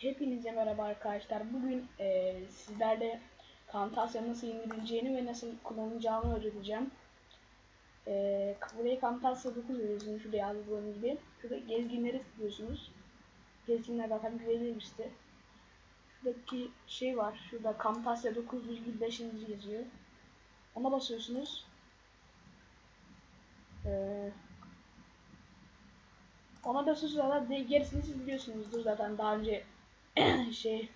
Hepinize merhaba arkadaşlar. Bugün eee sizlerle Camtasia nasıl indirileceğini ve nasıl kullanılacağını öğreteceğim. Eee buraya Camtasia 9 veriyorsunuz şuraya yazdığım gibi. Şurada gezginleri tıklıyorsunuz. Gezginler zaten güvenilir işte. Şuradaki şey var. Şurada Camtasia 9,5. yazıyor. Ona basıyorsunuz. Eee ona basıyorsunuz zaten gerisini siz biliyorsunuzdur zaten daha önce şey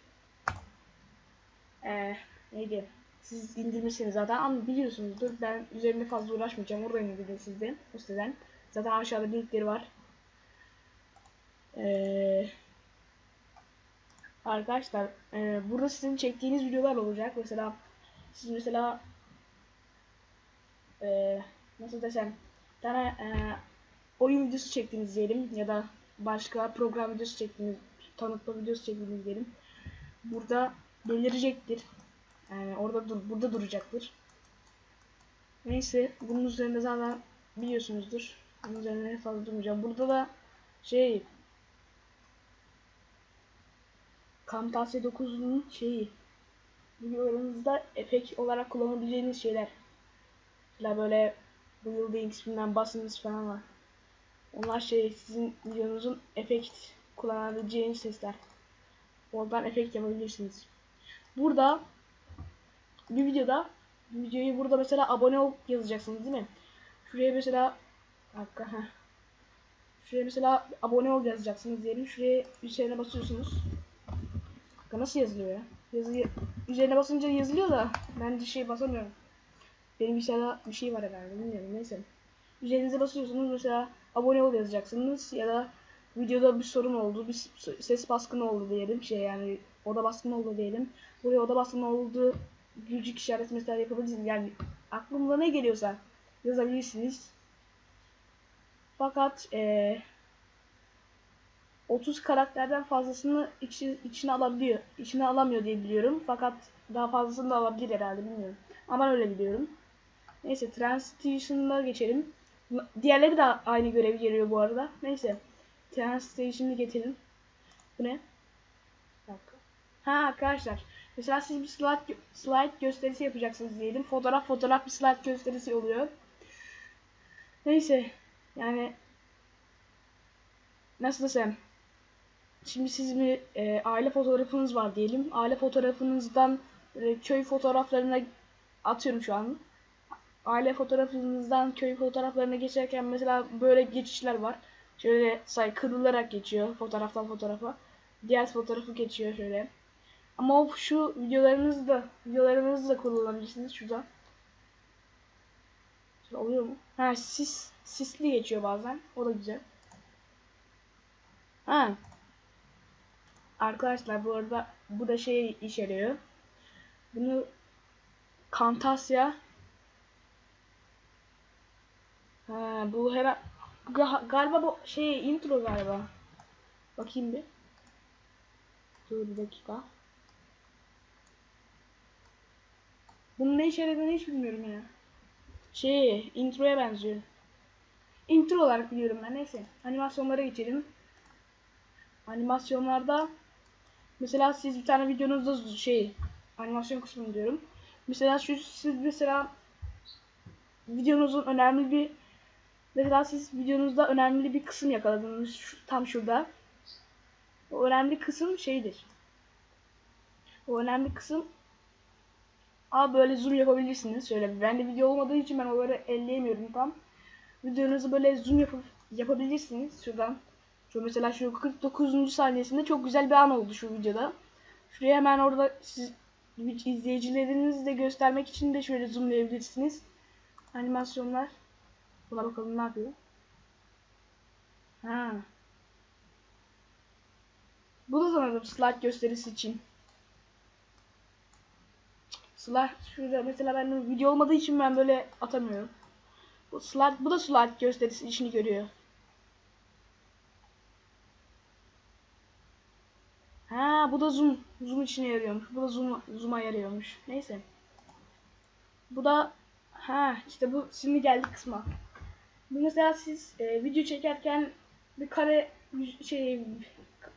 e, neydi siz indirmişsiniz zaten ama biliyorsunuzdur ben üzerinde fazla uğraşmayacağım. Oradan indirin sizden o siteden. Zaten aşağıda linkleri var. Ee, arkadaşlar e, burada sizin çektiğiniz videolar olacak. Mesela siz mesela e, nasıl desem tane e, oyun videosu çektiğiniz diyelim ya da başka program videosu çektiğiniz tanıtma videosu çektiğiniz diyelim. Burada belirecektir. Yani orada dur burada duracaktır. Neyse bunun üzerinde zaten biliyorsunuzdur. Bunun üzerinde fazla durmayacağım. Burada da şey Camtasia 9'un şeyi videolarınızda efekt olarak kullanabileceğiniz şeyler. Mesela böyle Buildings bilmem basınız falan var. Onlar şey sizin videonuzun efekt kullanabileceğiniz sesler. Oradan efekt yapabilirsiniz. Burada bir videoda videoyu burada mesela abone ol yazacaksınız değil mi? Şuraya mesela dakika. Şuraya mesela abone ol yazacaksınız diyelim. Şuraya üzerine basıyorsunuz. Dakika nasıl yazılıyor ya? Yazı üzerine basınca yazılıyor da ben bir şey basamıyorum. Benim bilgisayarda bir şey var herhalde bilmiyorum neyse. Üzerinize basıyorsunuz mesela abone ol yazacaksınız ya da videoda bir sorun oldu, bir ses baskını oldu diyelim. Şey yani oda baskını oldu diyelim. Buraya oda baskını oldu gülcük işareti mesela yapabilirsiniz. Yani aklınıza ne geliyorsa yazabilirsiniz. Fakat ee, 30 karakterden fazlasını içi, içine alabiliyor. İçine alamıyor diye biliyorum. Fakat daha fazlasını da alabilir herhalde bilmiyorum. Ama öyle biliyorum. Neyse Transition'a geçelim. Diğerleri de aynı görevi geliyor bu arada. Neyse. Transition'ı getirin. Bu ne? Ha arkadaşlar. Mesela siz bir slide, slide gösterisi yapacaksınız diyelim. Fotoğraf fotoğraf bir slide gösterisi oluyor. Neyse. Yani nasıl desem. Şimdi siz bir e, aile fotoğrafınız var diyelim. Aile fotoğrafınızdan e, köy fotoğraflarına atıyorum şu an aile fotoğrafınızdan köy fotoğraflarına geçerken mesela böyle geçişler var. Şöyle say kırılarak geçiyor fotoğraftan fotoğrafa. Diğer fotoğrafı geçiyor şöyle. Ama o şu videolarınızı da videolarınızı da kullanabilirsiniz şurada. Şöyle oluyor mu? Ha sis sisli geçiyor bazen. O da güzel. Ha. Arkadaşlar bu arada bu da şey işe yarıyor. Bunu Camtasia Ha bu her galiba bu şey intro galiba. Bakayım bir. Dur bir dakika. Bunun ne işe yaradığını hiç bilmiyorum ya. Şey introya benziyor. Intro olarak biliyorum ben neyse. Animasyonlara geçelim. Animasyonlarda mesela siz bir tane videonuzda şey animasyon kısmını diyorum. Mesela şu siz mesela videonuzun önemli bir Mesela siz videonuzda önemli bir kısım yakaladınız şu, tam şurada. O önemli kısım şeydir. O önemli kısım Aa böyle zoom yapabilirsiniz. Şöyle ben de video olmadığı için ben onları elleyemiyorum tam. Videonuzu böyle zoom yap yapabilirsiniz şuradan. Şu mesela şu 49. saniyesinde çok güzel bir an oldu şu videoda. Şuraya hemen orada siz izleyicilerinizi de göstermek için de şöyle zoomlayabilirsiniz. Animasyonlar. Buna bakalım ne yapıyor. Ha. Bu da sanırım slide gösterisi için. Slide şurada mesela ben video olmadığı için ben böyle atamıyorum. Bu slide bu da slide gösterisi işini görüyor. Ha bu da zoom zoom içine yarıyormuş. Bu da zoom zoom'a yarıyormuş. Neyse. Bu da ha işte bu şimdi geldik kısma. Mesela siz e, video çekerken bir kare şey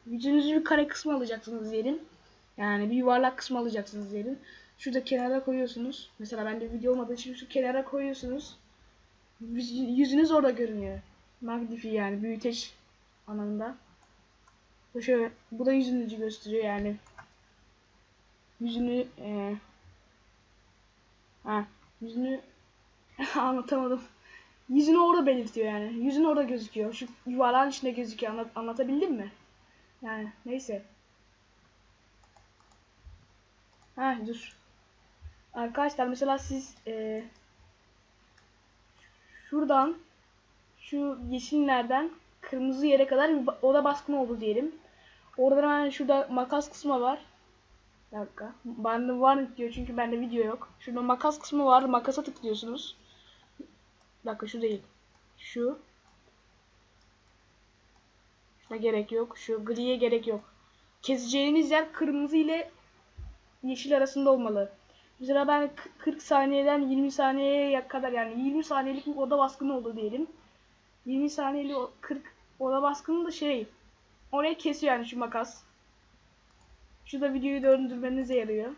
Yüzünüzü bir kare kısmı alacaksınız diyelim. Yani bir yuvarlak kısmı alacaksınız diyelim. Şurada kenara koyuyorsunuz. Mesela bende video olmadığı için şu kenara koyuyorsunuz. Yüz- Yüzünüz orada görünüyor. Magnify yani büyüteç anlamında. Bu şöyle, bu da yüzünüzü gösteriyor yani. Yüzünü e, ha, yüzünü anlatamadım. Yüzünü orada belirtiyor yani. Yüzün orada gözüküyor. Şu yuvarlağın içinde gözüküyor. Anlat, anlatabildim mi? Yani neyse. Ha dur. Arkadaşlar mesela siz e, şuradan şu yeşillerden kırmızı yere kadar bir oda baskını oldu diyelim. Orada hemen şurada makas kısmı var. Bir dakika. Bende var diyor çünkü bende video yok. Şurada makas kısmı var. Makasa tıklıyorsunuz. Bir dakika şu değil. Şu. Şuna gerek yok. Şu griye gerek yok. Keseceğiniz yer kırmızı ile yeşil arasında olmalı. Mesela ben k- 40 saniyeden 20 saniyeye kadar yani 20 saniyelik bir oda baskını oldu diyelim. 20 saniyeli o 40 oda baskını da şey oraya kesiyor yani şu makas. Şu da videoyu döndürmenize yarıyor.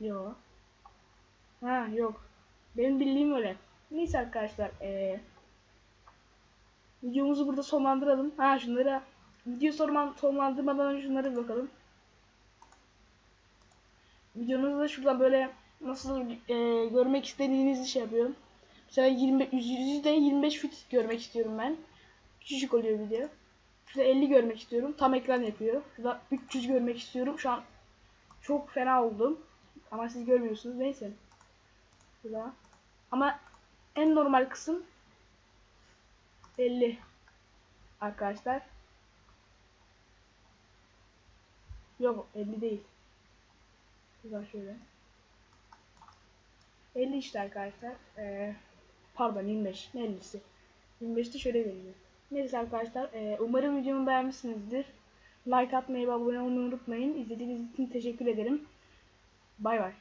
Yok. Ha yok. Benim bildiğim öyle. Neyse arkadaşlar. Ee, videomuzu burada sonlandıralım. Ha şunları video sonlandırmadan önce şunlara bir bakalım. Videonuzu da şuradan böyle nasıl e, görmek istediğinizi şey yapıyorum. Mesela 20 yüzde 25 fit görmek istiyorum ben. Küçücük oluyor video. Şurada 50 görmek istiyorum. Tam ekran yapıyor. Şurada 300 görmek istiyorum. Şu an çok fena oldum. Ama siz görmüyorsunuz. Neyse. Şurada. Ama en normal kısım 50 arkadaşlar. Yok 50 değil. Şuradan şöyle. 50 işte arkadaşlar. Ee, pardon 25. Ne 50'si? 25'te şöyle geliyor. Neyse arkadaşlar. ee, umarım videomu beğenmişsinizdir. Like atmayı ve abone olmayı unutmayın. İzlediğiniz için teşekkür ederim. Bay bay.